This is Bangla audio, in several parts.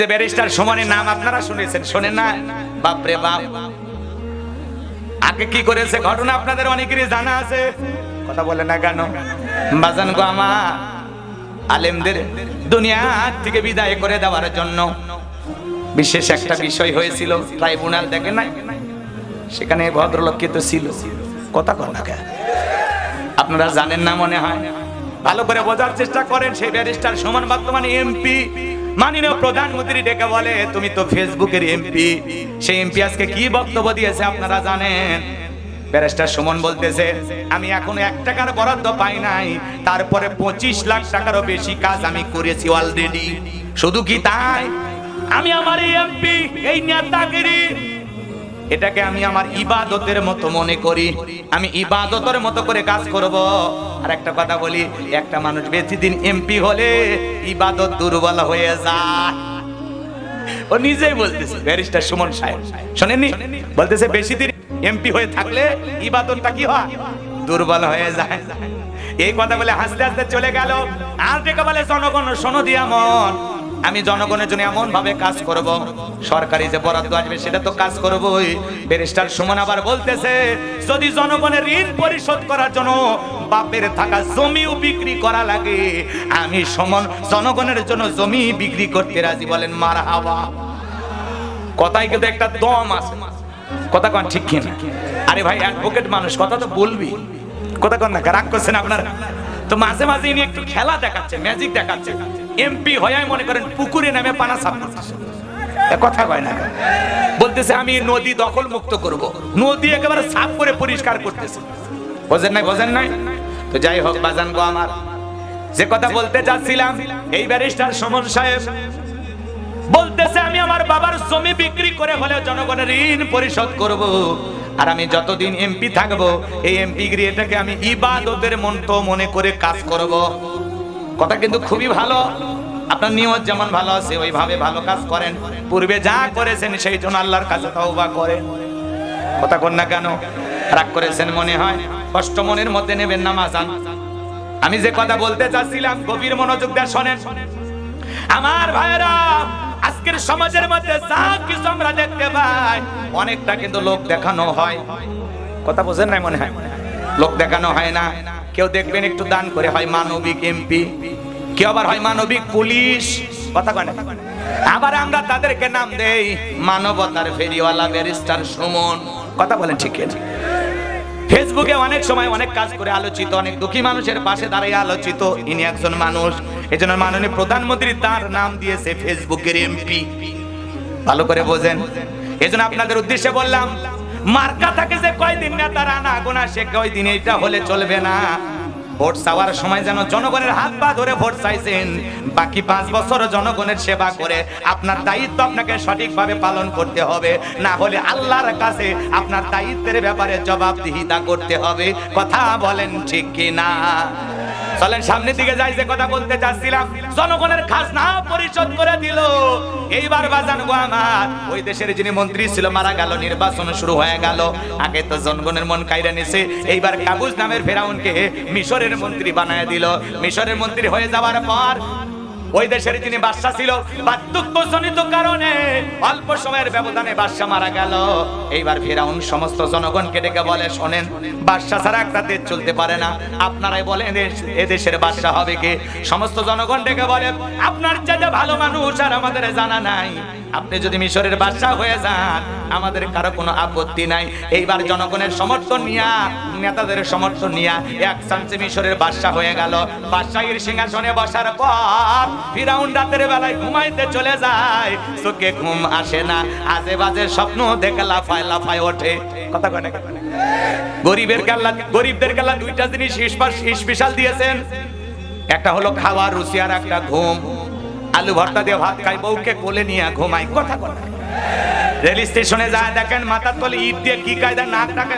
যে ব্যারিস্টার সুমনের নাম আপনারা শুনেছেন, শোনেন না? বাপরে বাপ। আগে কি করেছে? ঘটনা আপনাদের অনেকেরই জানা আছে। কথা বলে না কেন? বাজান গো আমার, আলেমদের দুনিয়া থেকে বিদায় করে দেওয়ার জন্য বিশেষ একটা বিষয় হয়েছিল, ট্রাইব্যুনাল দেখে নাই? সেখানে ভদ্রলোক তো ছিল। কথা কন না? আপনারা জানেন না মনে হয়? ভালো করে বোঝার চেষ্টা করেন, সেই ব্যারিস্টার সমান বর্তমানে এমপি। মাননীয় প্রধানমন্ত্রী ডেকে বলে, তুমি তো ফেসবুকের এমপি। সেই এমপি আজকে কি বক্তব্য দিয়েছে আপনারা জানেন? ব্যারিস্টার সুমন বলতেছে, আমি এখনও এক টাকার বরাদ্দ পাই নাই, তারপরে পঁচিশ লাখ টাকারও বেশি কাজ আমি করেছি অলরেডি শুধু কি তাই? আমি আমার এমপি, এই নেতাগিরি এটাকে আমি আমার ইবাদতের মতো মনে করি। আমি ইবাদতের মতো করে কাজ করব। আর একটা কথা বলি, একটা মানুষ বেশি দিন এমপি হলে ইবাদত দুর্বল হয়ে যায়। ও নিজেই বলতেছে, ব্যারিস্টার সুমন সাহেব, শোনেননি? বলতেছে বেশি দিন এমপি হয়ে থাকলে ইবাদতটা কি হয়? দুর্বল হয়ে যায়। এই কথা বলে হাসতে হাসতে চলে গেল। আর ডেকে বলে জনগণ, শোনো দিয়া মন। আমি জনগণের জন্য এমন ভাবে কাজ করব। সরকারি যে বরাদ্দ আসবে, সেটা তো কাজ করবই। ব্যারিস্টার সুমন আবার বলতেছে, যদি জনগণের ঋণ পরিশোধ করার জন্য বাপের থাকা জমিও বিক্রি করা লাগে, আমি সমন জনগণের জন্য জমি বিক্রি করতে রাজি। বলেন মার হাওয়া কথাই কিন্তু একটা দম আছে। কথা কন, ঠিক কিনা? আরে ভাই অ্যাডভোকেট মানুষ, কথা তো বলবি। কথা কন না, রাগ করছেন আপনারা? তো মাঝে মাঝে ইনি একটু খেলা দেখাচ্ছে ম্যাজিক দেখাচ্ছে। এমপি হয়ে মনে করেন পুকুরে নামে পানা সাপ। কথা কয় না বলতেছে, আমি নদী দখল মুক্ত করব। নদী একেবারে সাফ করে পরিষ্কার করতেছে। বোঝেন নাই বোঝেন নাই? তো যাই হোক, বাজান গো আমার। যে কথা বলতে চাচ্ছিলাম এই ব্যারিস্টার সমন সাহেব বলতেছে, আমি আমার বাবার জমি বিক্রি করে হলে জনগণের ঋণ পরিশোধ করব। আর আমি যতদিন এমপি থাকব, এই এমপি এটাকে আমি ইবাদতের মন্ত্র মনে করে কাজ করব। কথা কিন্তু খুবই ভালো। আপনার নিয়ত যেমন ভালো আছে, ওইভাবে ভালো কাজ করেন। পূর্বে যা করেছেন, সেই জন্য আল্লাহর কাছে তওবা করেন। কথা কন না কেন? রাগ করেছেন মনে হয়? কষ্ট মনের মধ্যে নেবেন না মাজান আমি যে কথা বলতে চাচ্ছিলাম, গভীর মনোযোগ দিয়ে শোনেন। আমার ভাইরা আজকের সমাজের মধ্যে যা কিছু আমরা দেখতে পাই, অনেকটা কিন্তু লোক দেখানো হয়। কথা বোঝেন নাই মনে হয়? লোক দেখানো হয় না। কেউ দেখবেন একটু দান করে, হয় মানবিক এমপি কেউ আবার হয় মানবিক পুলিশ, কথা কয় আবার আমরা তাদেরকে নাম দেই মানবতার ফেরিওয়ালা ব্যারিস্টার সুমন। কথা বলেন ঠিক আছে ফেসবুকে অনেক সময় অনেক কাজ করে আলোচিত, অনেক দুঃখী মানুষের পাশে দাঁড়িয়ে আলোচিত। ইনি একজন মানুষ এই জন্য মাননীয় প্রধানমন্ত্রী তার নাম দিয়েছে ফেসবুকের এমপি ভালো করে বোঝেন। এই জন্য আপনাদের উদ্দেশ্যে বললাম মার্কা থাকে যে কয়দিন না তারা না গোনা, সে কয়দিন এইটা হলে চলবে না? ভোট চাওয়ার সময় যেন জনগণের হাত পা ধরে ভোট চাইছেন। বাকি পাঁচ বছর জনগণের সেবা করে আপনার দায়িত্ব আপনাকে সঠিকভাবে পালন করতে হবে। না হলে আল্লাহর কাছে আপনার দায়িত্বের ব্যাপারে জবাবদিহিতা করতে হবে। কথা বলেন ঠিক কি না চলেন, সামনের দিকে যাই, যে কথা বলতে চাচ্ছিলাম। জনগণের খাজনা পরিশোধ করে দিল। এইবার বাজান গো আমার। ওই দেশের যিনি মন্ত্রী ছিল, মারা গেল, নির্বাচন শুরু হয়ে গেল। আগে তো জনগণের মন কাইরা নিছে, এইবার কাবুজ নামের ফেরাউনকে মিশরের মন্ত্রী বানায় দিল। মিশরের মন্ত্রী হয়ে যাওয়ার পর ওই দেশের যিনি বাদশা ছিল, বার্ধক্যজনিত কারণে অল্প সময়ের ব্যবধানে বাদশা মারা গেল। এইবার ফেরাউন সমস্ত জনগণকে ডেকে বলে, শোনেন বাদশা ছাড়া একটা দেশ চলতে পারে না। আপনারাই বলেন এদেশ- দেশের বাদশা হবে কে? সমস্ত জনগণ ডেকে বলে, আপনার চাইতে ভালো মানুষ, আর আমাদের জানা নাই। আপনি যদি মিশরের বাদশা হয়ে যান, আমাদের কারও কোনো আপত্তি নাই। এইবার জনগণের সমর্থন নিয়া নেতাদের সমর্থন নিয়া এক চান্সে মিশরের বাদশা হয়ে গেল। বাদশাহীর সিংহাসনে বসার পর ফিরাউন রাতের বেলায় ঘুমাইতে চলে যায়। চোখে ঘুম আসে না আজে বাজে স্বপ্ন দেখে লাফায় লাফায় ওঠে। কথা কয় না? গরিবের কাল্লা, গরিবদের কাল্লা দুইটা জিনিস স্পেশাল দিয়েছেন। একটা হলো খাওয়ার রুচি, আর একটা ঘুম। আলু ভর্তা দিয়ে ভাত খাই বউকে কোলে নিয়ে ঘুমাই কথা কথা রেল স্টেশনে যায়, দেখেন মাথার তলে ইট দিয়ে কি কায়দা নাক ডাকে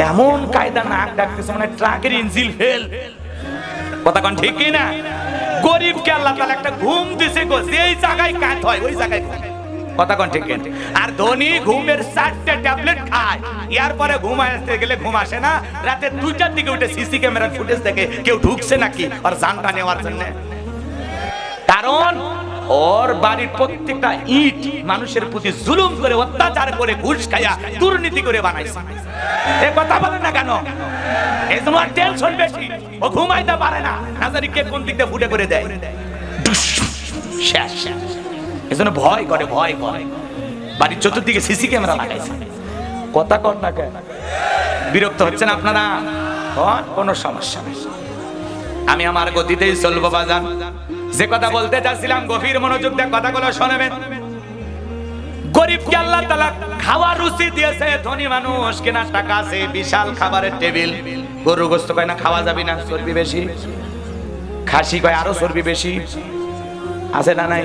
এমন কায়দা নাক ডাকতেছে মানে ট্রাকের ইঞ্জিল ফেল কথা কোন ঠিক কি না গরিবকে আল্লাহ তাআলা একটা ঘুম দিছে গো, যেই জায়গায় কাট হয়, ওই জায়গায়। কথা কোন ঠিক কিনা? আর ধনী ঘুমের চারটে ট্যাবলেট খায়। ইয়ার পরে ঘুম আসতে গেলে ঘুম আসে না। রাতে দুইটার দিকে উঠে সিসি ক্যামেরার ফুটেজ দেখে কেউ ঢুকছে নাকি? আর জানটা নেওয়ার জন্য। কারণ ওর বাড়ির প্রত্যেকটা ইট মানুষের প্রতি জুলুম করে, অত্যাচার করে, ঘুষ খাইয়া দুর্নীতি করে বানাইছে। এ কথা বলে না কেন? এই জন্য টেনশন বেশি। ও ঘুমাইতে পারে না। না জানি কে কোন দিক দিয়ে ফুটে করে দেয়। শেষ এই জন্য ভয় করে ভয় করে। বাড়ির চতুর্দিকে সিসি ক্যামেরা লাগাইছে। কথা কর না কেন? বিরক্ত হচ্ছেন আপনারা? কোনো সমস্যা নেই। আমি আমার গতিতেই চলবো বাজান। যে কথা বলতে চাচ্ছিলাম, গভীর মনোযোগ দিয়ে কথাগুলো শোনাবেন। গরিবকে আল্লাহ তালা খাওয়ার রুচি দিয়েছে, ধনী মানুষ কেনার টাকা আছে, বিশাল খাবারের টেবিল। গরু গোস্ত কয়, না, খাওয়া যাবে না, চর্বি বেশি। খাসি কয়, আরও চর্বি বেশি। আছে না নাই?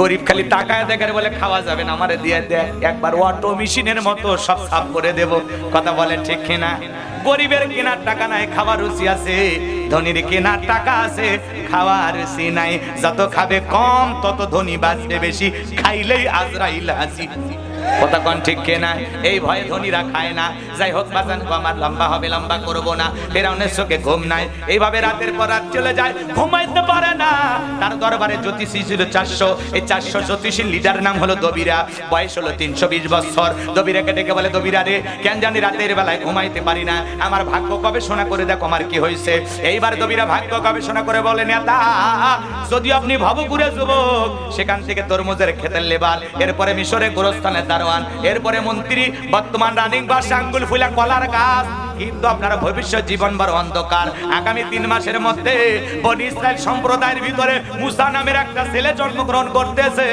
গরিব খালি তাকায় দেখে বলে, খাওয়া যাবে না, আমারে দিয়ে দেয় একবার অটো মেশিনের মতো সব সাফ করে দেব। কথা বলে ঠিক কিনা? গরিবের কেনার টাকা নাই খাবার রুচি আছে। ধনির কেনার টাকা আছে, খাওয়ার রুচি নাই। যত খাবে কম, তত ধনী বাঁচবে বেশি। খাইলেই আজরাইল হাসি কন ঠিক কেনা? এই ভয়ে ধনীরা খায় না। যাই হোক বাজান আমার লম্বা হবে, লম্বা করব না। ফেরাউনের চোখে ঘুম নাই। এইভাবে রাতের পর রাত চলে যায়, ঘুমাইতে পারে না। তার দরবারে জ্যোতিষী ছিল চারশো। এই চারশো জ্যোতিষীর লিডার নাম হলো দবিরা। বয়স হলো তিনশো বিশ বছর। দবিরাকে ডেকে বলে, দবিরা রে, কেন জানি রাতের বেলায় ঘুমাইতে পারি না। আমার ভাগ্য গবেষণা করে দেখো আমার কি হয়েছে? এইবার দবিরা ভাগ্য গবেষণা করে বলে, নেতা, যদি আপনি ভবপুরে যুবক, সেখান থেকে তরমুজের খেতের লেবাল, এরপরে মিশরে গোরস্থানের দারোয়ান এরপরে মন্ত্রী, বর্তমান রানিং বা আঙ্গুল ফুলা, কলার গাছ। কিন্তু আপনার ভবিষ্যৎ জীবন বড় অন্ধকার। আগামী তিন মাসের মধ্যে সম্প্রদায়ের ভিতরে মুসা নামের একটা ছেলে জন্মগ্রহণ করতেছে।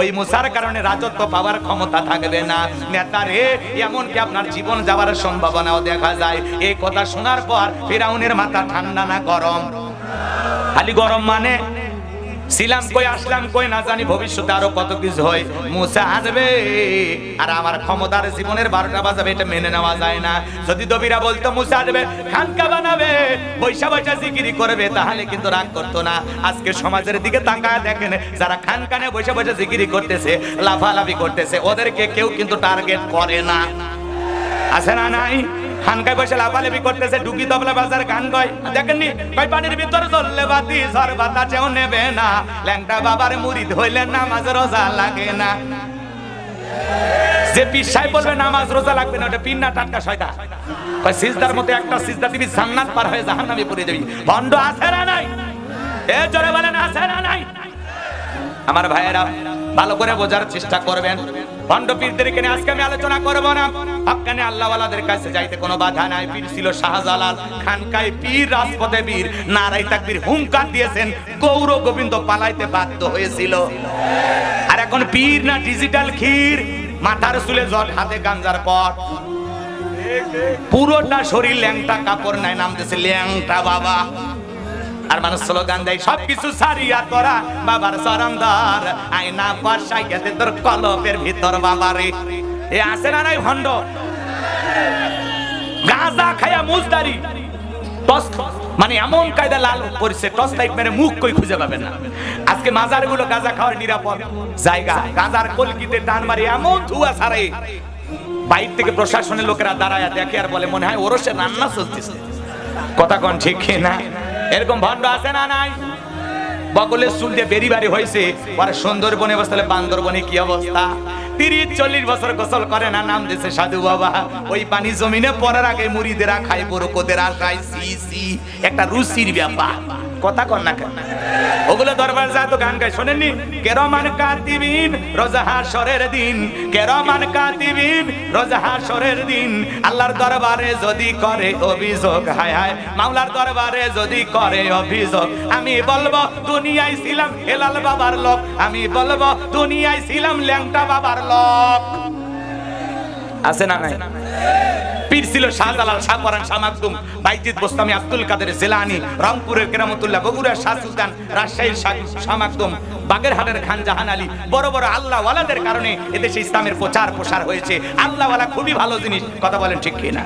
ওই মুসার কারণে রাজত্ব পাওয়ার ক্ষমতা থাকবে না। নেতারে এমনকি আপনার জীবন যাওয়ার সম্ভাবনাও দেখা যায়। এই কথা শোনার পর ফেরাউনের মাথা ঠান্ডা না গরম। খালি গরম মানে ছিলাম কই, আসলাম কই না জানি, ভবিষ্যতে আরও কত কিছু হয়। মুসা আসবে আর আমার ক্ষমতার জীবনের বারোটা বাজাবে, এটা মেনে নেওয়া যায় না। যদি দবিরা বলতো, মুসা আসবে খানকা বানাবে, বৈশা বৈশা জিকিরি করবে, তাহলে কিন্তু রাগ করতো না। আজকে সমাজের দিকে তাকায় দেখেন, যারা খানকানে বৈশা বৈশা জিকিরি করতেছে, লাফালাফি করতেছে, ওদেরকে কেউ কিন্তু টার্গেট করে না। আছে না নাই? বসে করতেছে তবলা বাজার গান গায়। দেখেননি? কয় পানির চললে বাতি বাতাসেও নেবে না। ল্যাংটা বাবার মুড়িদ হইলে নামাজ রোজা লাগে না। যে বলবে, নামাজ রোজা লাগবে না, ওটা পিন্না টাটকা শয়তা কয়, সিজদার মতো একটা সিজদা তুমি জান্নাত পার হয়ে জাহান্নামে পড়ে যাবি। ভণ্ড, আছে না নাই? এ, জোরে বলেন, আছে না নাই? আমার ভাইয়েরা, ভালো করে বোঝার চেষ্টা করবেন। ভণ্ড পীরদেরকে নিয়ে আজকে আমি আলোচনা কাছে যাইতে কোনো বাধা নাই। দিয়েছেন। গৌর গোবিন্দ পালাইতে বাধ্য হয়েছিল। আর এখন পীর না ডিজিটাল ক্ষীর? মাথার চুলে জট, হাতে গাঞ্জার পর পুরোটা শরীর ল্যাংটা, কাপড় নাই, নাম দিয়েছে ল্যাংটা বাবা। আর মানুষ স্লোগান দেয়, সবকিছু সারিয়া তোরা, বাবার সরন্দর আয়না বর্ষাই গেছে তোর কলপের ভিতর, বাবারে। এ আছে না নাই ভণ্ড? গাঁজা খায়া মুজদারি। টস মানে এমন কায়দা লাল করছে, টস লাইট মেরে মুখ কই খুঁজে পাবে না। আজকে মাজারগুলো গাঁজা খাওয়ার নিরাপদ জায়গা। গাঁজার কলকিতে টান মারি এমন ধুয়া ছাড়ে। বাইর থেকে প্রশাসনের লোকেরা দাঁড়ায় দেখে আর বলে, মনে হয় ওরসে রান্না চলতেছে। কথা কোন ঠিক না এরকম ভণ্ড আছে না নাই? বকলের চুল দিয়ে বেরি বাড়ি হয়েছে। পরে সুন্দরবনে বসলে বান্দরবনে কি অবস্থা? তিরিশ, চল্লিশ বছর গোসল করে না, নাম দিছে সাধু বাবা। ওই পানি জমিনে পড়ার আগে মুড়িদেরা খাই কোদের আশায় সি সি। একটা রুচির ব্যাপার। কথা কর না কেন? ওগুলো দরবার যায় তো গান গায়, শোনেননি? কেরমান কাতিবিন, রোজা হাসরের দিন। কেরমান কাতিবিন, রোজা হাসরের দিন। আল্লাহর দরবারে যদি করে অভিযোগ, হায় হায়, মাওলার দরবারে যদি করে অভিযোগ, আমি বলব, দুনিয়ায় ছিলাম হেলাল বাবার লোক। আমি বলব, দুনিয়ায় ছিলাম ল্যাংটা বাবার লোক। আছে না নাই? পীর ছিল শাহজালাল, শাহ মাকদুম। বাইজিদ বোস্তামি, আব্দুল কাদের জেলানি, রংপুরের কেরামতুল্লাহ, বগুড়ার শাহ সুলতান, রাজশাহীর শাহ বাগেরহাটের খান জাহান আলী, বড় বড় আল্লাহ ওয়ালাদের কারণে এদেশে ইসলামের প্রচার প্রসার হয়েছে। আল্লাহওয়ালা খুবই ভালো জিনিস, কথা বলেন ঠিক কিনা?